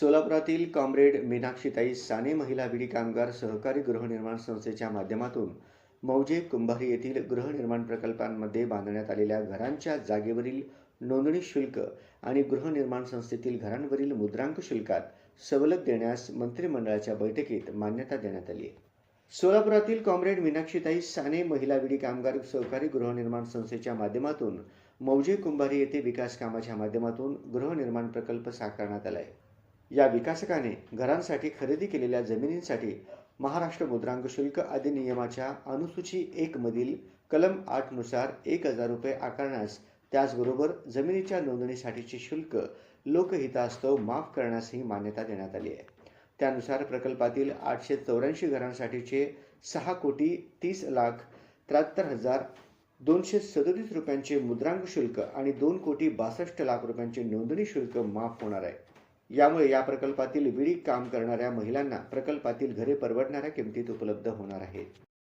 सोलापुरातील comrade मीनाक्षीताई Sane महिला विडी कामगार सहकारी गृहनिर्माण संस्थेच्या माध्यमातून मौजे कुंभारी येथील गृहनिर्माण प्रकल्पांमध्ये बांधण्यात आलेल्या घरांच्या जागेवरील नोंदणी शुल्क आणि गृहनिर्माण संस्थेतील घरांवरील मुद्रांक शुल्कात सवलत देण्यास मंत्रिमंडळाच्या बैठकीत मान्यता देण्यात आली सोलापुरातील कॉम्रेड मीनाक्षीताई साने महिला विडी कामगार सहकारी गृहनिर्माण संस्थेच्या माध्यमातून मौजे कुंभारी येथे विकास कामाच्या माध्यमातून गृहनिर्माण प्रकल्प साकारण्यात आला आहे. या विकासकाने घरांसाठी खरेदी केलेल्या जमिनींसाठी महाराष्ट्र मुद्रांक शुल्क अधिनियमाच्या अनुसूची एकमधील कलम आठनुसार एक हजार रुपये आकारण्यास त्याचबरोबर जमिनीच्या नोंदणीसाठीचे शुल्क लोकहितास्तव माफ करण्यासही मान्यता देण्यात आली आहे. त्यानुसार प्रकल्पातील आठशे चौऱ्याऐंशी घरांसाठीचे सहा कोटी तीस लाख त्र्याहत्तर हजार दोनशे सदतीस रुपयांचे मुद्रांक शुल्क आणि दोन कोटी बासष्ट लाख रुपयांचे नोंदणी शुल्क माफ होणार आहे. यामुळे या प्रकल्पातील विडी काम करणाऱ्या महिलांना प्रकल्पातील घरे परवडणाऱ्या किमतीत उपलब्ध होणार आहेत.